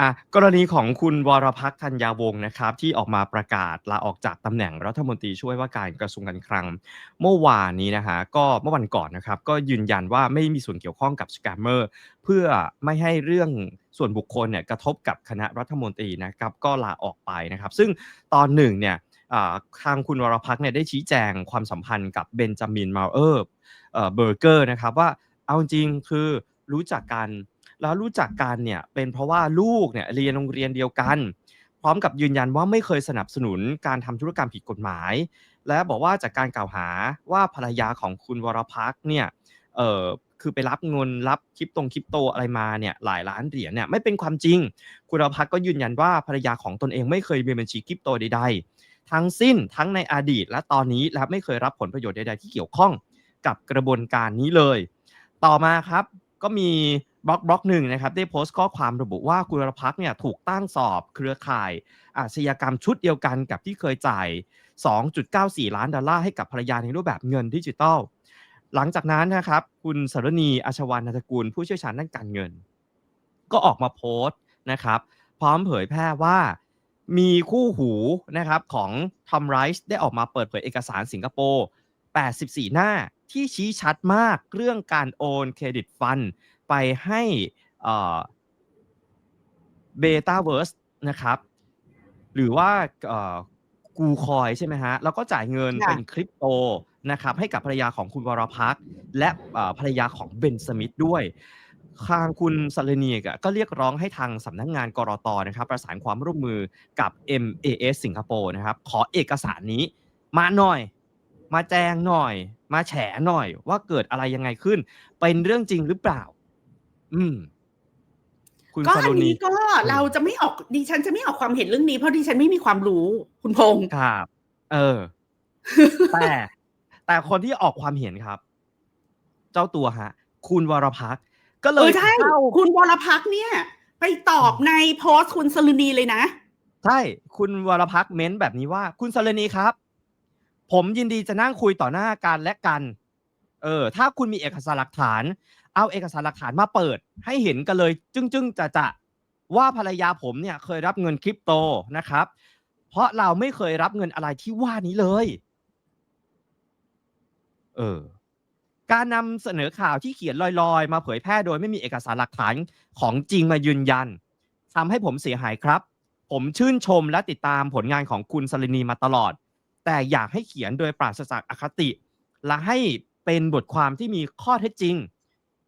อ่ากรณีของคุณวรพักธัญญาวงศ์นะครับ ที่ออกมาประกาศลาออกจากตำแหน่งรัฐมนตรีช่วยว่าการกระทรวงการคลัง เมื่อวานนี้นะฮะก็เมื่อวันก่อนนะครับ ก็ยืนยันว่าไม่มีส่วนเกี่ยวข้องกับสแกมเมอร์เพื่อไม่ให้เรื่องส่วนบุคคลเนี่ยกระทบกับคณะรัฐมนตรีนะครับ ก็ลาออกไปนะครับ ซึ่งตอนหนึ่งเนี่ยทางคุณวรพักเนี่ยได้ชี้แจงความสัมพันธ์กับเบนจามินมาเออร์เบอร์เกอร์นะครับว่าเอาจริงคือรู้จักกัน แล้วรู้จักกันเนี่ยเป็นเพราะว่าลูกเนี่ยเรียนโรงเรียนเดียวกัน พร้อมกับยืนยันว่าไม่เคยสนับสนุนการทำธุรกรรมผิดกฎหมาย และบอกว่าจากการกล่าวหาว่าภรรยาของคุณวรพักเนี่ยเออคือไปรับเงินรับคริปตงคริปโตอะไรมาเนี่ยหลายล้านเหรียญเนี่ยไม่เป็นความจริง คุณวรพักก็ยืนยันว่าภรรยาของตนเองไม่เคยมีบัญชีคริปโตใดๆ ทั้งสิ้นทั้งในอดีต และตอนนี้และไม่เคยรับผลประโยชน์ใดๆที่เกี่ยวข้องกับกระบวนการนี้เลย ต่อมาครับก็มี บล็อกบล็อกหนึ่งนะครับได้โพสต์ข้อความระบุว่าคุณวรพักเนี่ยถูกตั้งสอบเครือข่ายอาชญากรรมชุดเดียวกันกับที่เคยจ่าย 2.94 ล้านดอลลาร์ให้กับภรรยาในรูปแบบเงินดิจิตอลหลังจากนั้นนะครับคุณสรณีอาชวรรณนันทกุลผู้เชี่ยวชาญด้านการเงิน ก็ออกมาโพสต์นะครับ พร้อมเผยแพร่ว่ามีคู่หูนะครับของทอมไรส์ได้ออกมาเปิดเผยเอกสารสิงคโปร์ 84 หน้าที่ชี้ชัดมากเรื่องการโอนเครดิตฟัน ไปให้เบต้าเวิร์สนะครับ หรือว่ากูคอยใช่ไหมฮะ แล้วก็จ่ายเงินค่ะเป็นคริปโตนะครับให้กับภรรยาของคุณวรพักษ์และเอ่อภรรยาของเบนสมิธด้วยทางคุณสเลเนียกอะก็เรียกร้องให้ทางสำนักงานกรตนะครับ ประสานความร่วมมือกับ MAS สิงคโปร์นะครับ ขอเอกสารนี้มาหน่อย มาแจ้งหน่อย มาแฉหน่อย ว่าเกิดอะไรยังไงขึ้น เป็นเรื่องจริงหรือเปล่า อืม คุณก็สอัโลนนีนี้ก็เราจะไม่ออกดิฉันจะไม่ออกความเห็นเรื่องนี้เพราะดิฉันไม่มีความรู้ คุณพงษ์ครับ เออ แต่ แต่คนที่ออกความเห็นครับ เจ้าตัวฮะ คุณวรพักษ์ก็เลเอยอใช่เข้า คุณวรพักษ์เนี่ย ไปตอบในโพสต์คุณสลุนีเลยนะ ใช่ คุณวรพักษ์เม้นแบบนี้ว่า คุณสรณีครับ ผมยินดีจะนั่งคุยต่อหน้ากันและกัน เออ ถ้าคุณมีเอกสารหลักฐาน เอาเอกสารหลักฐานมาเปิด ให้เห็นกันเลย จึ้งจึ้งจะจะว่าภรรยาผมเนี่ยเคยรับเงินคริปโตนะครับ เพราะเราไม่เคยรับเงินอะไรที่ว่านี้เลย เออ การนำเสนอข่าวที่เขียนลอยๆ มาเผยแพร่โดยไม่มีเอกสารหลักฐานของจริงมายืนยันทำให้ผมเสียหายครับ ผมชื่นชมและติดตามผลงานของคุณสลินีมาตลอด แต่อยากให้เขียนโดยปราศจากอคติ และให้เป็นบทความที่มีข้อเท็จจริง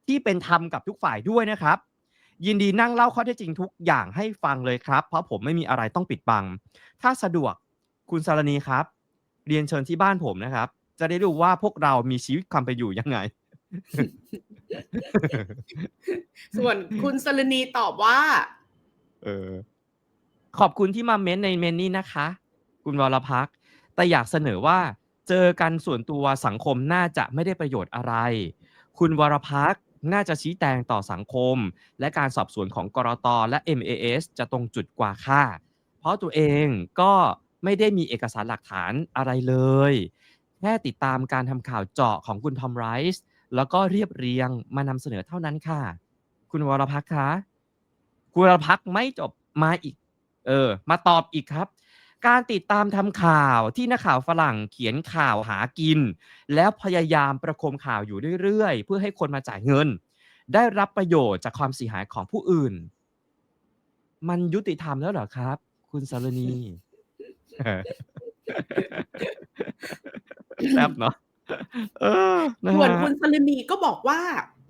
ที่เป็นธรรมกับทุกฝ่ายด้วยนะครับ ยินดีนั่งเล่าข้อเท็จจริงทุกอย่างให้ฟังเลยครับ เพราะผมไม่มีอะไรต้องปิดบัง ถ้าสะดวกคุณสารณีครับ เรียนเชิญที่บ้านผมนะครับ จะได้รู้ว่าพวกเรามีชีวิตความเป็นอยู่ยังไง ส่วนคุณสลุนีตอบว่า เออ ขอบคุณที่มาเม้นในเมนนี้นะคะ คุณวรพักษ์แต่อยากเสนอว่า เจอกันส่วนตัวสังคมน่าจะไม่ได้ประโยชน์อะไร คุณวรพักษ์ น่าจะชี้แจงต่อสังคม และการสอบสวนของกรตและ MAS จะตรงจุดกว่าค่ะ เพราะตัวเองก็ไม่ได้มีเอกสารหลักฐานอะไรเลย แค่ติดตามการทำข่าวเจาะของคุณทอมไรส์แล้วก็เรียบเรียงมานำเสนอเท่านั้นค่ะ คุณวรพักคะคุณวรพักไม่จบมาอีก เออ มาตอบอีกครับ การติดตามทำข่าวที่นักข่าวฝรั่งเขียนข่าวหากิน แล้วพยายามประคมข่าวอยู่เรื่อยๆ เพื่อให้คนมาจ่ายเงิน ได้รับประโยชน์จากความเสียหายของผู้อื่น มันยุติธรรมแล้วเหรอครับ คุณสารณีแซบเนาะเออนะส่วนคุณสลุนีก็บอกว่า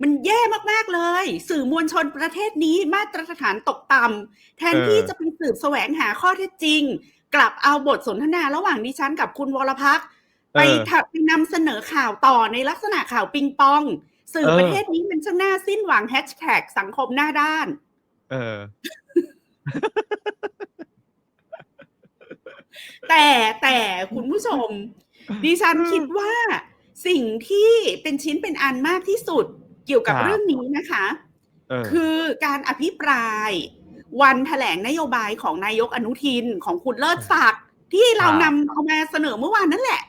มันแย่มาก ๆ เลย สื่อมวลชนประเทศนี้มาตรฐานตกต่ำแทนที่จะเป็นสืบแสวงหาข้อเท็จจริง กลับเอาบทสนทนาระหว่างดิฉันกับคุณวรพักษ์ไปเออทำไปนำเสนอข่าวต่อในลักษณะข่าวปิงปอง สื่อเออประเทศนี้มันช่างน่าสิ้นหวังแฮชแท็กสังคมหน้าด้าน เออ แต่แต่คุณผู้ชม ดิฉันคิดว่าสิ่งที่เป็นชิ้นเป็นอันมากที่สุดเกี่ยวกับครับเรื่องนี้นะคะเออคือการอภิปราย วันแถลงนโยบายของนายกอนุทินของคุณเลิศศักดิ์ที่เราครับนำเอามาเสนอเมื่อวานนั่นแหละ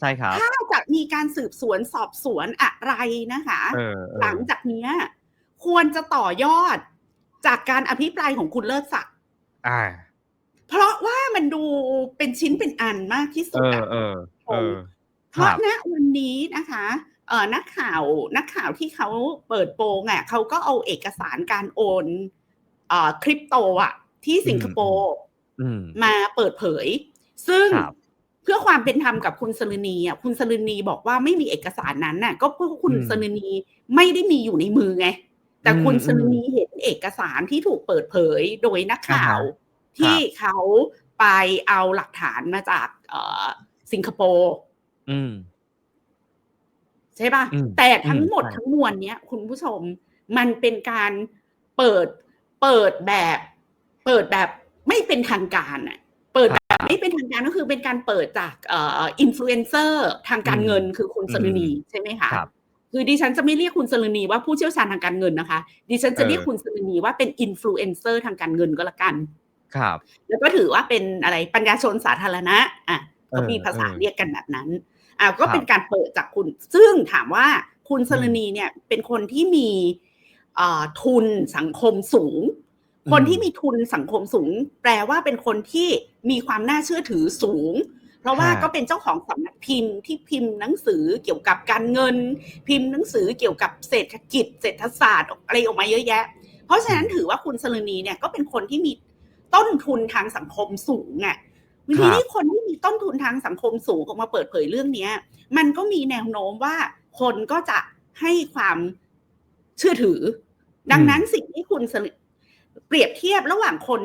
ใช่ครับถ้าจะมีการสืบสวนสอบสวนอะไรนะคะเออเออหลังจากเนี้ยควรจะต่อยอดจากการอภิปรายของคุณเลิศศักดิ์อ่าเพราะว่ามันดูเป็นชิ้นเป็นอันมากที่สุเอดออะเออเออเพคราะรับณวันนี้นะคะเอ่อนักข่าวนักข่าวที่เขาเปิดโปงอะเขาก็เอาเอกสารการโอนเอ่อ คริปโตอะ ที่สิงคโปร์อืมมาเปิดเผย ซึ่งครับเพื่อความเป็นธรรมกับคุณสรุณีอะคุณสรุณีบอกว่าไม่มีเอกสารนั้นน่ะ ก็เพราะคุณอืมสรุณีไม่ได้มีอยู่ในมือไง แต่อืมคุณสรุณีเห็นเอกสารที่ถูกเปิดเผยโดยนักข่าวอ่าฮะที่เขาไปเอาหลักฐานมาจากเอ่อสิงคโปร์อืมใช่ป่ะอืมแต่ทั้งหมดอืมใช่ทั้งมวลเนี้ยคุณผู้ชมมันเป็นการเปิด เปิดแบบ เปิดแบบไม่เป็นทางการอะเปิดแบบไม่เป็นทางการก็คือเป็นการเปิดจากเอ่ออินฟลูเอนเซอร์ทางการเงินคือคุณสรุณีใช่ไหมคะครับคือดิฉันจะไม่เรียกคุณสรุณีว่าผู้เชี่ยวชาญทางการเงินนะคะ ดิฉันจะเออเรียกคุณสรุณีว่าเป็นอินฟลูเอนเซอร์ทางการเงินก็แล้วกัน ครับ แล้วก็ถือว่าเป็นอะไรปัญญาชนสาธารณะอะก็มีเออภาษาเออเรียกกันแบบนั้นอะก็ครับเป็นการเปิดจากคุณ ซึ่งถามว่าคุณสรณีเนี่ยเป็นคนที่มีเอ่อ ทุนสังคมสูง คนที่มีทุนสังคมสูง แปลว่าเป็นคนที่มีความน่าเชื่อถือสูง เพราะว่าก็เป็นเจ้าของสำนักพิมพ์ที่พิมพ์หนังสือเกี่ยวกับการเงิน พิมพ์หนังสือเกี่ยวกับเศรษฐกิจ เศรษฐศาสตร์อะไรออกมาเยอะแยะ เพราะฉะนั้นถือว่าคุณสรณีเนี่ยก็เป็นคนที่มีต้นทุนทางสังคมสูงอะทีนี้คนที่มีต้นทุนทางสังคมสูงออกมาเปิดเผยเรื่องเนี้ย มันก็มีแนวโน้มว่าคนก็จะให้ความ ชื่อถือ ดังนั้นสิ่งที่คุณสรเปรียบเทียบระหว่างคน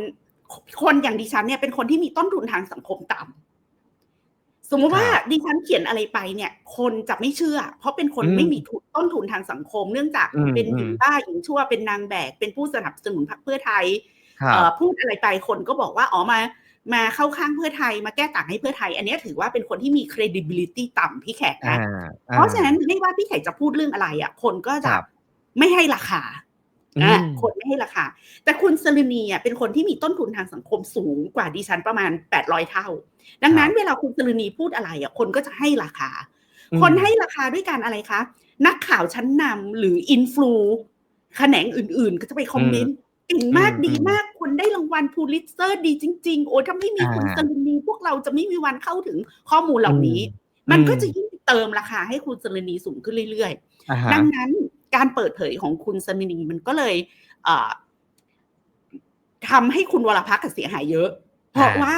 คนอย่างดิฉันเนี่ยเป็นคนที่มีต้นทุนทางสังคมต่ำสมมติว่าครับดิฉันเขียนอะไรไปเนี่ย คนจะไม่เชื่อ เพราะเป็นคนอืมไม่มีทุนต้นทุนทางสังคม เนื่องจากอืมเป็นหญิงอืมบ้าหญิงชั่วเป็นนางแบก เป็นผู้สนับสนุนพรรคเพื่อไทยครับเอ่อพูดอะไรไปคนก็บอกว่าอ๋อมา มาเข้าข้างเพื่อไทยมาแก้ต่างให้เพื่อไทย อันเนี้ยถือว่าเป็นคนที่มี credibility ต่ำพี่แขกอ่านะอ่เพราะฉะนั้นไม่ว่าพี่แขกจะพูดเรื่องอะไรอะคนก็จะครับ ไม่ให้ราคาอือะมคนไม่ให้ราคา แต่คุณสลินีอะเป็นคนที่มีต้นทุนทางสังคมสูงกว่าดิฉันประมาณแปดร้อยเท่า ดังนั้นเวลาคุณสลินีพูดอะไรอะคนก็จะให้ราคาอืมคนให้ราคาด้วยการอะไรคะ นักข่าวชั้นนำหรืออินฟลูแขนงอื่นๆ ก็จะไปคอมเมนต์เก่งมากอืมดีมากคุณได้รางวัลพูลิตเซอร์ดีจริง ๆ โอ้ถ้าไม่มีคุณอ่าสลินีพวกเราจะไม่มีวันเข้าถึงข้อมูลเหล่านี้ มันก็จะยิ่งเติมราคาให้คุณสลินีสูงขึ้นเรื่อยๆอ่าฮะดังนั้น การเปิดเผยของคุณสมินีมันก็เลยเอ่อทำให้คุณวรพักษ์เสียหายเยอะ เพราะอ่าว่า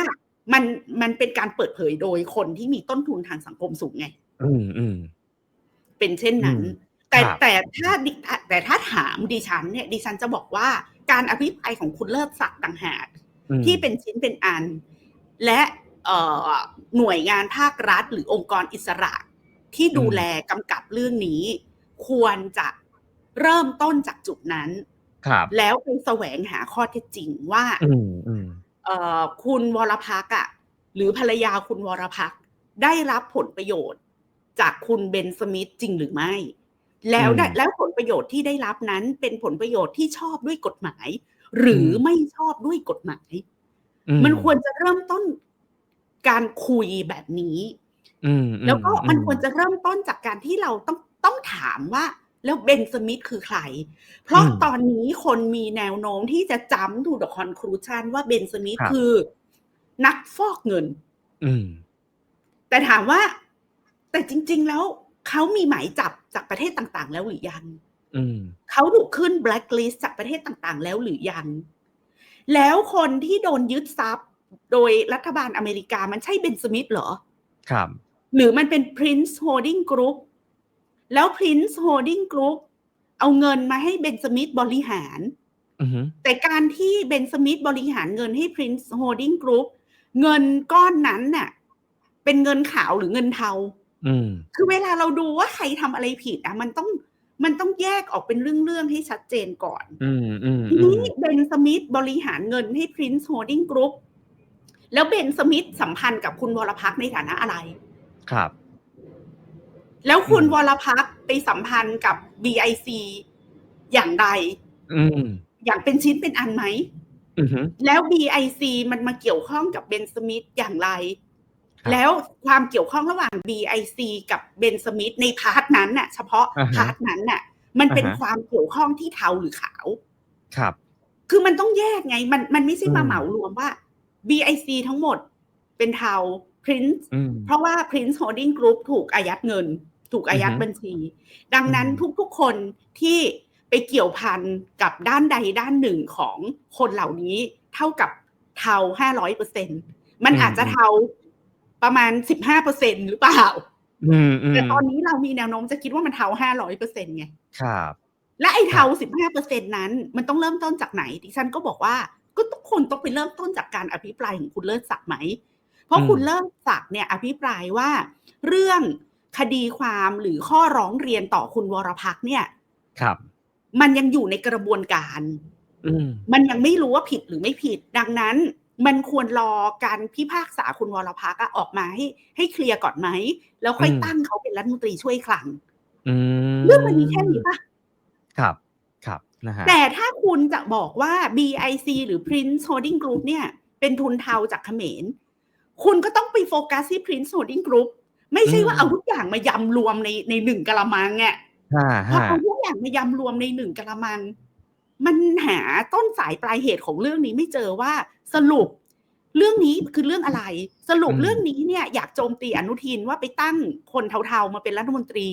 มันมันเป็นการเปิดเผยโดยคนที่มีต้นทุนทางสังคมสูงไง อืมอืมเป็นเช่นนั้นอืมแต่ครับแต่ถ้าดิแต่ถ้าถามดิฉันเนี่ยดิฉันจะบอกว่าการอภิปรายของคุณเลิศศักดิ์ต่างหากอืมที่เป็นชิ้นเป็นอัน และเอ่อหน่วยงานภาครัฐ หรือองค์กรอิสระที่ดูแลกำกับเรื่องนี้ ควรจะ เริ่มต้นจากจุดนั้น ครับ แล้วไปแสวงหาข้อเท็จจริงว่าอืมอืมเอ่อคุณวรพักษ์อะหรือภรรยาคุณวรพักษ์ได้รับผลประโยชน์ จากคุณเบนสมิธจริงหรือไม่ แล้วได้อืมแล้วผลประโยชน์ที่ได้รับนั้นเป็นผลประโยชน์ที่ชอบด้วยกฎหมาย หรืออมไม่ชอบด้วยกฎหมายอืมันควรจะเริ่มต้นการคุยแบบนี้อืมอืแล้วก็มันอืควรจะเริ่มต้นจากการที่เราต้องต้องถามว่า แล้วเบนสมิธคือใคร เพราะอืมตอนนี้คนมีแนวโน้มที่จะจำดูดคอนคลูชันว่าเบนสมิธครับคือ นักฟอกเงินอืมแต่ถามว่า แต่จริง ๆ แล้วเขามีหมายจับจากประเทศต่างๆ แล้วหรือยังอืมเขาถูกขึ้นแบล็คลิสต์จากประเทศต่างๆ แล้วหรือยัง แล้วคนที่โดนยึดทรัพย์ โดยรัฐบาลอเมริกามันใช่เบนสมิธเหรอ ครับ หรือมันเป็น Prince Holding Group แล้ว Prince Holding Group เอาเงินมาให้เบนสมิธบริหารอืมแต่การที่เบนสมิธบริหารเงินให้ Prince Holding Group เงินก้อนนั้นน่ะ เป็นเงินขาวหรือเงินเทาอืมคือเวลาเราดูว่าใครทำอะไรผิดอะมันต้องมันต้องแยกออกเป็นเรื่องๆให้ชัดเจนก่อนอืมอืมทีอืนี้มเบนสมิธบริหารเงินให้ Prince Holding Group แล้วเบนสมิธสัมพันธ์กับคุณวรพักษ์ในฐานะอะไร ครับ แล้วคุณอืมวรพักษ์ไปสัมพันธ์กับ BIC อย่างใดอืมอย่างเป็นชิ้นเป็นอันไหมอืมแล้ว BIC มันมาเกี่ยวข้องกับเบนสมิธอย่างไรครับแล้วความเกี่ยวข้องระหว่าง BIC กับเบนสมิธในพาร์ทนั้นน่ะ เฉพาะอ่าฮะพาร์ทนั้นน่ะ มันเป็นอ่าฮะความเกี่ยวข้องที่เทาหรือขาว ครับ คือมันต้องแยกไง มันมันไม่ใช่มาอืมเหมารวมว่า BIC ทั้งหมดเป็นเทา Prince อืมเพราะว่า Prince Holding Group ถูกอายัดเงิน ถูกอายัดอือฮึบัญชี ดังนั้นอืมทุกๆคนที่ไปเกี่ยวพันกับด้านใดด้านหนึ่งของคนเหล่านี้เท่ากับเทาห้าร้อยเปอร์เซ็นมันอาจจะเทาประมาณสิบห้าเปอร์เซ็นหรือเปล่าอืมอืมแต่ตอนนี้เรามีแนวโน้มจะคิดว่ามันเทาห้าร้อยเปอร์เซ็นไงครับ และไอ้เทาสิบห้าเปอร์เซ็นนั้น มันต้องเริ่มต้นจากไหน ดิฉันก็บอกว่าก็ทุกคนต้องไปเริ่มต้นจากการอภิปรายของคุณเลิศศักดิ์ไหม เพราะอืมคุณเลิศศักดิ์เนี่ยอภิปรายว่าเรื่อง คดีความหรือข้อร้องเรียนต่อคุณวรพักษ์เนี่ยครับ มันยังอยู่ในกระบวนการอืมมันยังไม่รู้ว่าผิดหรือไม่ผิด ดังนั้น มันควรรอการพิพากษาคุณวรพักษ์อะออกมาให้ให้เคลียร์ก่อนไหม แล้วค่อยอืมตั้งเขาเป็นรัฐมนตรีช่วยคลังอืมเรื่องมันมีแค่นี้ปะครับครับนะฮะแต่ถ้าคุณจะบอกว่า BIC หรือ Prince Holding Group เนี่ย เป็นทุนเทาจากเขมร คุณก็ต้องไปโฟกัสที่ Prince Holding Group ไม่ใช่ว่าอืมเอาทุกอย่างมายำรวมในในหนึ่งกะละมังอะห้าพอห้าเอาทุกอย่างมายำรวมในหนึ่งกะละมัง มันหาต้นสายปลายเหตุของเรื่องนี้ไม่เจอว่าสรุปเรื่องนี้คือเรื่องอะไร สรุปเรื่องนี้เนี่ยอยากโจมตีอนุทินว่าไปตั้งคนเทาๆมาเป็นรัฐมนตรี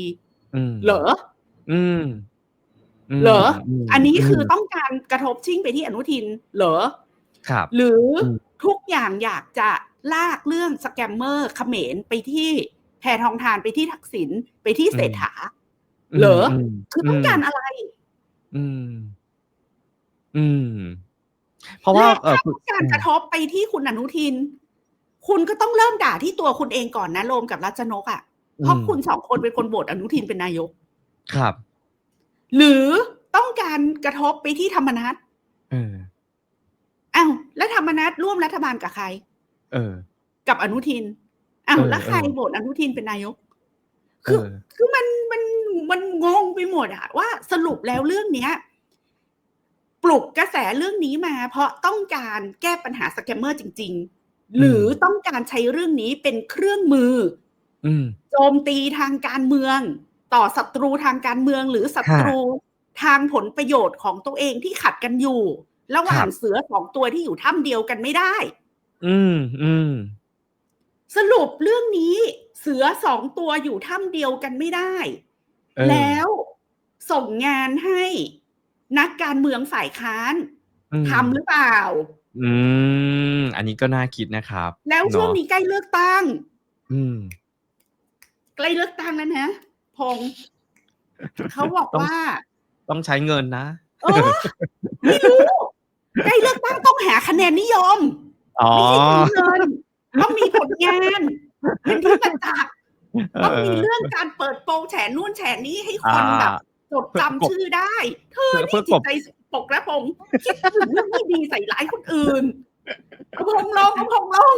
อืมเหรออืมมเหรอมอันนี้คือมต้องการกระทบชิ่งไปที่อนุทิน เหรอครับ หรืออมทุกอย่างอยากจะลากเรื่องสแกมเมอร์เขมรไปที่ แพทองทานไปที่ทักษิณไปที่เศรษฐาเหรอมคือต้องการอะไร อืม อืม เพราะว่าและเออถ้าคุณต้องการกระทบไปที่คุณอนุทิน คุณก็ต้องเริ่มด่าที่ตัวคุณเองก่อนนะโรมกับรัชนกอะ่ะเพราะคุณสองคนเป็นคนโหวตอนุทินเป็นนายก ครับ หรือต้องการกระทบไปที่ธรรมนัฐเอออ้าวแล้วธรรมนัฐร่วมรัฐบาลกับใคร เออ กับอนุทิน อ้าวเออแล้วใครเออโหวตอนุทินเป็นนายกเอคืออคือมันมันมันงงไปหมดอะว่าสรุปแล้วเรื่องเนี้ย ปลุกกระแสเรื่องนี้มา เพราะต้องการแก้ปัญหาสแกมเมอร์จริง ๆ หรือต้องการใช้เรื่องนี้เป็นเครื่องมืออืมโจมตีทางการเมือง ต่อศัตรูทางการเมือง หรือศัตรูทางผลประโยชน์ของตัวเองที่ขัดกันอยู่ ระหว่างครับเสือสองตัวที่อยู่ถ้ำเดียวกันไม่ได้ อืมอืม สรุปเรื่องนี้เสือสองตัวอยู่ถ้ำเดียวกันไม่ได้เออแล้วส่งงานให้นักการเมืองฝ่ายค้านอืมทำหรือเปล่า อืม อันนี้ก็น่าคิดนะครับ แล้วช่วงเนาะนี้ใกล้เลือกตั้ง อืม ใกล้เลือกตั้งแล้วนะพงษ์เขาบอกต้องว่า ต้องใช้เงินนะเออไม่รู้ใกล้เลือกตั้งต้องหาคะแนนนิยมอ๋อไม่ใช่ใช้เงิน ต้องมีผลงานเป็นที่ประจักษ์ต้องมีเรื่องการเปิดโปงแฉนู่นแฉนี้ให้คนแบบจดจำชื่อได้ เธอนี่จิตใจปกและปงคิดถึงเรื่องไม่ดีใส่ร้ายคนอื่นกระพงลงกระพงลง